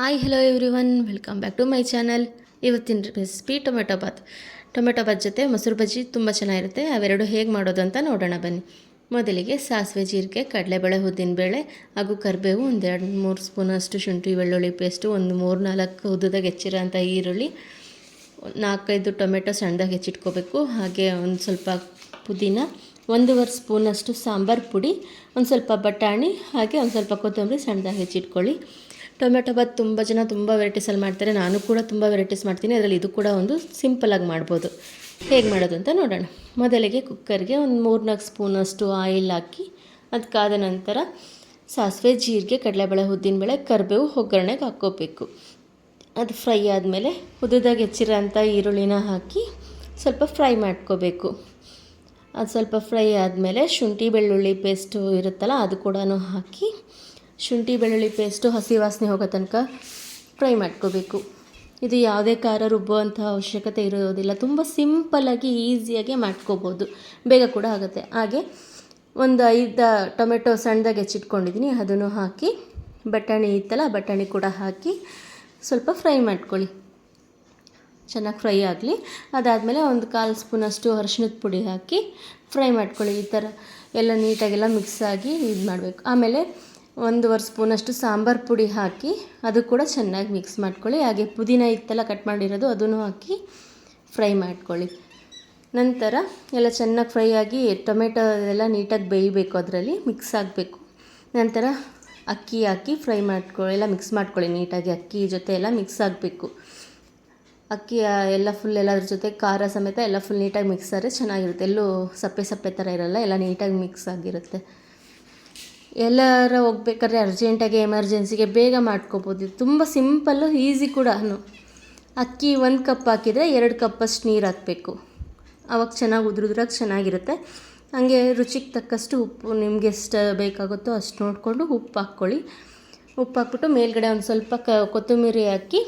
Hi hello everyone welcome back to my channel ಇವತ್ತಿನ recipe tomato bath tomato bath ಜೊತೆ ಮೊಸರು ಬಜ್ಜಿ ತುಂಬ ಚೆನ್ನಾಗಿರುತ್ತೆ. ಅವೆರಡು ಹೇಗೆ ಮಾಡೋದು ಅಂತ ನೋಡೋಣ ಬನ್ನಿ. ಮೊದಲಿಗೆ ಸಾಸಿವೆ, ಜೀರಿಗೆ, ಕಡಲೆಬೇಳೆ ಉದ್ದಿನಬೇಳೆ ಹಾಗೂ ಕರಿಬೇವು ಒಂದೆರಡು ಮೂರು ಸ್ಪೂನಷ್ಟು ಶುಂಠಿ, ಬೆಳ್ಳುಳ್ಳಿ ಪೇಸ್ಟು, ಒಂದು ಮೂರು ನಾಲ್ಕು ಉದ್ದದಾಗ ಹೆಚ್ಚಿರೋಂಥ ಈರುಳ್ಳಿ, ನಾಲ್ಕೈದು ಟೊಮೆಟೊ ಸಣ್ಣದಾಗ ಹೆಚ್ಚಿಟ್ಕೋಬೇಕು. ಹಾಗೆ ಒಂದು ಸ್ವಲ್ಪ ಪುದೀನ, ಒಂದೂವರೆ ಸ್ಪೂನಷ್ಟು ಸಾಂಬಾರು ಪುಡಿ, ಒಂದು ಸ್ವಲ್ಪ ಬಟಾಣಿ, ಹಾಗೆ ಒಂದು ಸ್ವಲ್ಪ ಕೊತ್ತಂಬರಿ ಸಣ್ಣದಾಗ ಹೆಚ್ಚಿಟ್ಕೊಳ್ಳಿ. ಟೊಮೆಟೊ ಬಾತ್ ತುಂಬ ಜನ ತುಂಬ ವೆರೈಟೀಸಲ್ಲಿ ಮಾಡ್ತಾರೆ. ನಾನು ಕೂಡ ತುಂಬ ವೆರೈಟೀಸ್ ಮಾಡ್ತೀನಿ. ಅದರಲ್ಲಿ ಇದು ಕೂಡ ಒಂದು ಸಿಂಪಲಾಗಿ ಮಾಡ್ಬೋದು. ಹೇಗೆ ಮಾಡೋದು ಅಂತ ನೋಡೋಣ. ಮೊದಲಿಗೆ ಕುಕ್ಕರ್ಗೆ ಒಂದು ಮೂರ್ನಾಲ್ಕು ಸ್ಪೂನಷ್ಟು ಆಯಿಲ್ ಹಾಕಿ ಅದಕ್ಕಾದ ಕಾದ ನಂತರ ಸಾಸಿವೆ, ಜೀರಿಗೆ, ಕಡಲೆಬೇಳೆ, ಉದ್ದಿನಬೇಳೆ, ಕರಿಬೇವು, ಒಗ್ಗರಣೆಗೆ ಹಾಕ್ಕೋಬೇಕು. ಅದು ಫ್ರೈ ಆದಮೇಲೆ ಉದ್ದುದಾಗಿ ಹೆಚ್ಚಿರೋಂಥ ಈರುಳ್ಳಿನ ಹಾಕಿ ಸ್ವಲ್ಪ ಫ್ರೈ ಮಾಡ್ಕೋಬೇಕು. ಅದು ಸ್ವಲ್ಪ ಫ್ರೈ ಆದಮೇಲೆ ಶುಂಠಿ, ಬೆಳ್ಳುಳ್ಳಿ ಪೇಸ್ಟು ಇರುತ್ತಲ್ಲ, ಅದು ಕೂಡ ಹಾಕಿ ಶುಂಠಿ, ಬೆಳ್ಳುಳ್ಳಿ ಪೇಸ್ಟು ಹಸಿ ವಾಸನೆ ಹೋಗೋ ತನಕ ಫ್ರೈ ಮಾಡ್ಕೋಬೇಕು. ಇದು ಯಾವುದೇ ಖಾರ ರುಬ್ಬುವಂಥ ಅವಶ್ಯಕತೆ ಇರೋದಿಲ್ಲ. ತುಂಬ ಸಿಂಪಲ್ಲಾಗಿ ಈಸಿಯಾಗಿ ಮಾಡ್ಕೋಬೋದು. ಬೇಗ ಕೂಡ ಆಗುತ್ತೆ. ಹಾಗೆ ಒಂದು ಐದು ಟೊಮೆಟೊ ಸಣ್ಣದಾಗಿ ಹೆಚ್ಚಿಟ್ಕೊಂಡಿದ್ದೀನಿ. ಅದನ್ನು ಹಾಕಿ, ಬಟಾಣಿ ಇತ್ತಲ್ಲ ಬಟಾಣಿ ಕೂಡ ಹಾಕಿ ಸ್ವಲ್ಪ ಫ್ರೈ ಮಾಡ್ಕೊಳ್ಳಿ. ಚೆನ್ನಾಗಿ ಫ್ರೈ ಆಗಲಿ. ಅದಾದಮೇಲೆ ಒಂದು ಕಾಲು ಸ್ಪೂನಷ್ಟು ಅರಿಶಿನದ ಪುಡಿ ಹಾಕಿ ಫ್ರೈ ಮಾಡ್ಕೊಳ್ಳಿ. ಈ ಥರ ಎಲ್ಲ ನೀಟಾಗೆಲ್ಲ ಮಿಕ್ಸ್ ಆಗಿ ಇದು ಮಾಡಬೇಕು ಆಮೇಲೆ ಒಂದೂವರೆ ಸ್ಪೂನಷ್ಟು ಸಾಂಬಾರು ಪುಡಿ ಹಾಕಿ ಅದು ಕೂಡ ಚೆನ್ನಾಗಿ ಮಿಕ್ಸ್ ಮಾಡ್ಕೊಳ್ಳಿ. ಹಾಗೆ ಪುದೀನ ಇತ್ತಲ್ಲ ಕಟ್ ಮಾಡಿರೋದು ಅದನ್ನು ಹಾಕಿ ಫ್ರೈ ಮಾಡ್ಕೊಳ್ಳಿ. ನಂತರ ಎಲ್ಲ ಚೆನ್ನಾಗಿ ಫ್ರೈ ಆಗಿ ಟೊಮೆಟೊ ಎಲ್ಲ ನೀಟಾಗಿ ಬೇಯಬೇಕು ಅದರಲ್ಲಿ, ಮಿಕ್ಸ್ ಆಗಬೇಕು. ನಂತರ ಅಕ್ಕಿ ಹಾಕಿ ಫ್ರೈ ಮಾಡ್ಕೊಳ್ಳಿ, ಎಲ್ಲ ಮಿಕ್ಸ್ ಮಾಡ್ಕೊಳ್ಳಿ ನೀಟಾಗಿ. ಅಕ್ಕಿ ಜೊತೆ ಎಲ್ಲ ಮಿಕ್ಸ್ ಆಗಬೇಕು. ಅಕ್ಕಿ ಎಲ್ಲ ಫುಲ್ ಎಲ್ಲ ಅದ್ರ ಜೊತೆ ಖಾರ ಸಮೇತ ಎಲ್ಲ ಫುಲ್ ನೀಟಾಗಿ ಮಿಕ್ಸ್ ಆದರೆ ಚೆನ್ನಾಗಿರುತ್ತೆ. ಎಲ್ಲೂ ಸಪ್ಪೆ ಸಪ್ಪೆ ಥರ ಇರಲ್ಲ, ಎಲ್ಲ ನೀಟಾಗಿ ಮಿಕ್ಸ್ ಆಗಿರುತ್ತೆ. ಎಲ್ಲರ ಹೋಗ್ಬೇಕಾದ್ರೆ ಅರ್ಜೆಂಟಾಗಿ ಎಮರ್ಜೆನ್ಸಿಗೆ ಬೇಗ ಮಾಡ್ಕೋಬೋದು. ತುಂಬ ಸಿಂಪಲ್ಲು ಈಸಿ ಕೂಡ ಅಕ್ಕಿ ಒಂದು ಕಪ್ ಹಾಕಿದರೆ ಎರಡು ಕಪ್ಪಷ್ಟು ನೀರು ಹಾಕಬೇಕು. ಅವಾಗ ಚೆನ್ನಾಗಿ ಉದುರುದ್ರಾಗ ಚೆನ್ನಾಗಿರುತ್ತೆ. ಹಾಗೆ ರುಚಿಗೆ ತಕ್ಕಷ್ಟು ಉಪ್ಪು ನಿಮ್ಗೆ ಎಷ್ಟು ಬೇಕಾಗುತ್ತೋ ಅಷ್ಟು ನೋಡಿಕೊಂಡು ಉಪ್ಪು ಹಾಕ್ಕೊಳ್ಳಿ. ಉಪ್ಪು ಹಾಕ್ಬಿಟ್ಟು ಮೇಲ್ಗಡೆ ಒಂದು ಸ್ವಲ್ಪ ಕ ಕೊತ್ತಂಬರಿ ಹಾಕಿ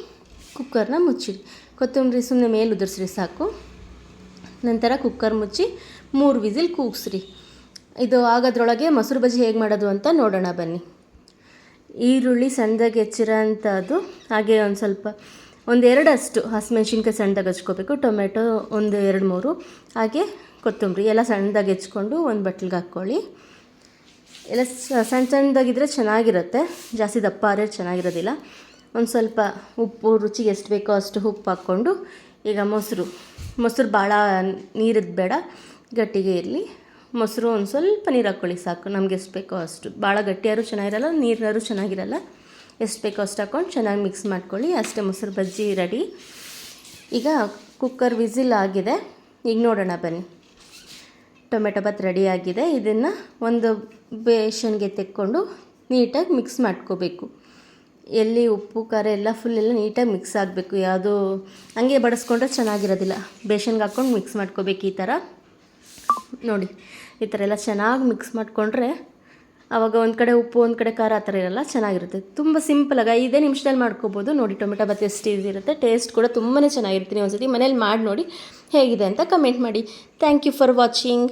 ಕುಕ್ಕರ್ನ ಮುಚ್ಚಿಡಿ ಕೊತ್ತಂಬರಿ ಸುಮ್ಮನೆ ಮೇಲೆ ಉದುರಿಸ್ರಿ ಸಾಕು. ನಂತರ ಕುಕ್ಕರ್ ಮುಚ್ಚಿ ಮೂರು ವಿಸಿಲ್ ಕೂಗಿಸ್ರಿ. ಇದು ಆಗೋದ್ರೊಳಗೆ ಮೊಸರು ಬಜ್ಜಿ ಹೇಗೆ ಮಾಡೋದು ಅಂತ ನೋಡೋಣ ಬನ್ನಿ. ಈರುಳ್ಳಿ ಸಣ್ಣದಾಗಿ ಹೆಚ್ಚಿರೋ ಅಂಥದ್ದು ಹಾಗೆ ಒಂದು ಸ್ವಲ್ಪ ಒಂದೆರಡಷ್ಟು ಹಸಿಮೆಣ್ಸಿನ್ಕಾಯಿ ಸಣ್ಣದಾಗಿ ಹಚ್ಕೋಬೇಕು ಟೊಮೆಟೊ ಒಂದು ಎರಡು ಮೂರು, ಹಾಗೆ ಕೊತ್ತಂಬರಿ ಎಲ್ಲ ಸಣ್ಣದಾಗಿ ಹೆಚ್ಕೊಂಡು ಒಂದು ಬಟ್ಲಿಗೆ ಹಾಕ್ಕೊಳ್ಳಿ. ಎಲ್ಲ ಸಣ್ಣ ಸಣ್ಣದಾಗಿದ್ದರೆ ಚೆನ್ನಾಗಿರುತ್ತೆ, ಜಾಸ್ತಿ ದಪ್ಪ ಆದರೆ ಚೆನ್ನಾಗಿರೋದಿಲ್ಲ. ಒಂದು ಸ್ವಲ್ಪ ಉಪ್ಪು, ರುಚಿಗೆ ಎಷ್ಟು ಬೇಕೋ ಅಷ್ಟು ಉಪ್ಪು ಹಾಕ್ಕೊಂಡು, ಈಗ ಮೊಸರು ಮೊಸರು ಭಾಳ ನೀರಿದ್ದು ಬೇಡ, ಗಟ್ಟಿಗೆ ಇರಲಿ. ಮೊಸರು ಒಂದು ಸ್ವಲ್ಪ ನೀರು ಹಾಕ್ಕೊಳ್ಳಿ ಸಾಕು. ನಮ್ಗೆ ಎಷ್ಟು ಬೇಕೋ ಅಷ್ಟು. ಭಾಳ ಗಟ್ಟಿಯಾರು ಚೆನ್ನಾಗಿರಲ್ಲ, ನೀರಿನಾದ್ರು ಚೆನ್ನಾಗಿರಲ್ಲ. ಎಷ್ಟು ಬೇಕೋ ಅಷ್ಟು ಹಾಕ್ಕೊಂಡು ಚೆನ್ನಾಗಿ ಮಿಕ್ಸ್ ಮಾಡ್ಕೊಳ್ಳಿ. ಅಷ್ಟೇ ಮೊಸರು ಬಜ್ಜಿ ರೆಡಿ ಈಗ ಕುಕ್ಕರ್ ವಿಸಿಲ್ ಆಗಿದೆ. ಈಗ ನೋಡೋಣ ಬನ್ನಿ. ಟೊಮೆಟೊ ರೆಡಿ ಆಗಿದೆ. ಇದನ್ನು ಒಂದು ಬೇಷನ್ಗೆ ತೆಕ್ಕೊಂಡು ನೀಟಾಗಿ ಮಿಕ್ಸ್ ಮಾಡ್ಕೋಬೇಕು. ಎಲ್ಲಿ ಉಪ್ಪು, ಖಾರ ಎಲ್ಲ ಫುಲ್ ಎಲ್ಲ ನೀಟಾಗಿ ಮಿಕ್ಸ್ ಆಗಬೇಕು. ಯಾವುದು ಹಂಗೆ ಬಡಿಸ್ಕೊಂಡ್ರೆ ಚೆನ್ನಾಗಿರೋದಿಲ್ಲ. ಬೇಷನ್ಗೆ ಹಾಕ್ಕೊಂಡು ಮಿಕ್ಸ್ ಮಾಡ್ಕೋಬೇಕು ಈ ಥರ. ನೋಡಿ, ಈ ಥರ ಎಲ್ಲ ಚೆನ್ನಾಗಿ ಮಿಕ್ಸ್ ಮಾಡಿಕೊಂಡ್ರೆ ಆವಾಗ ಒಂದು ಕಡೆ ಉಪ್ಪು, ಒಂದು ಕಡೆ ಖಾರ ಆ ಥರ ಇರಲ್ಲ, ಚೆನ್ನಾಗಿರುತ್ತೆ. ತುಂಬ ಸಿಂಪಲಾಗಿ ಐದೇ ನಿಮಿಷದಲ್ಲಿ ಮಾಡ್ಕೋಬೋದು. ನೋಡಿ, ಟೊಮೆಟೊ ಬಾತ್ ಎಷ್ಟು ಇರುತ್ತೆ. ಟೇಸ್ಟ್ ಕೂಡ ತುಂಬಾ ಚೆನ್ನಾಗಿರ್ತೀನಿ ಒಂದ್ಸತಿ ಮನೇಲಿ ಮಾಡಿ ನೋಡಿ ಹೇಗಿದೆ ಅಂತ ಕಮೆಂಟ್ ಮಾಡಿ. Thank you for watching